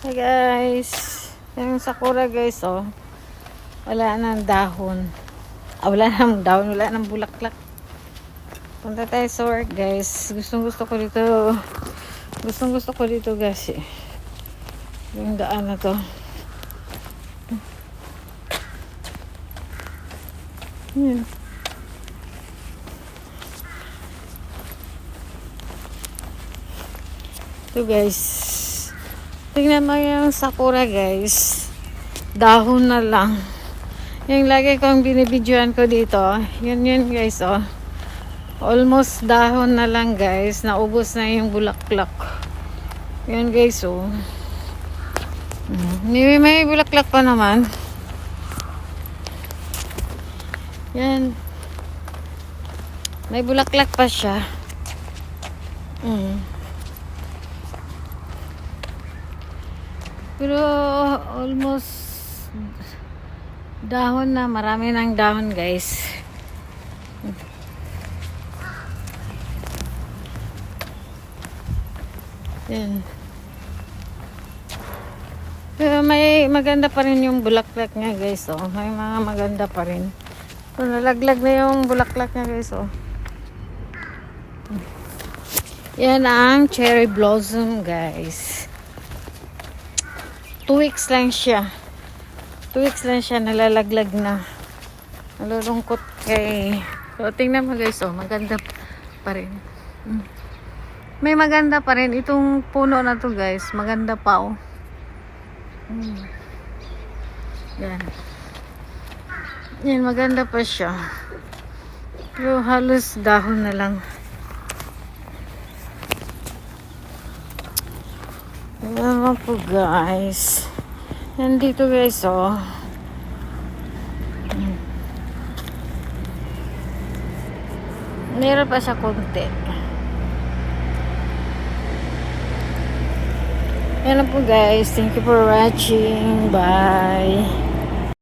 Hey guys. Yung sakura guys oh. Wala nang dahon. Ah, wala nang dahon. Wala nang bulaklak. Punta tayo sa work guys. Gustong gusto ko dito. Gustong gusto ko dito guys eh. Yung daan na to. Yan. Ito guys. Tingnan mo yung sakura guys. Dahon na lang. Yung lagi kong binibidyoan ko dito. Yun yun guys oh. Almost dahon na lang guys. Naubos na yung bulaklak. Yun guys oh. Mm, May, may bulaklak pa naman. Yan. May bulaklak pa siya. Mm. Pero almost dahon na. Marami ng dahon guys. Yan. Pero may maganda pa rin yung bulaklak niya guys. Oh. May mga maganda pa rin. So, nalaglag na yung bulaklak niya guys. Oh. Yan ang cherry blossom guys. Two weeks lang siya. Two weeks lang siya nalalaglag na. Nalulungkot kay... So, tingnan mo guys, oh, maganda pa rin. Mm. May maganda pa rin. Itong puno na to guys, maganda pa oh. Mm. Yan. Yan, maganda pa siya. Pero halos dahon na lang. Ayan po guys. Nandito guys oh. Meron pa siya konti. Yan lang po guys. Thank you for watching. Bye.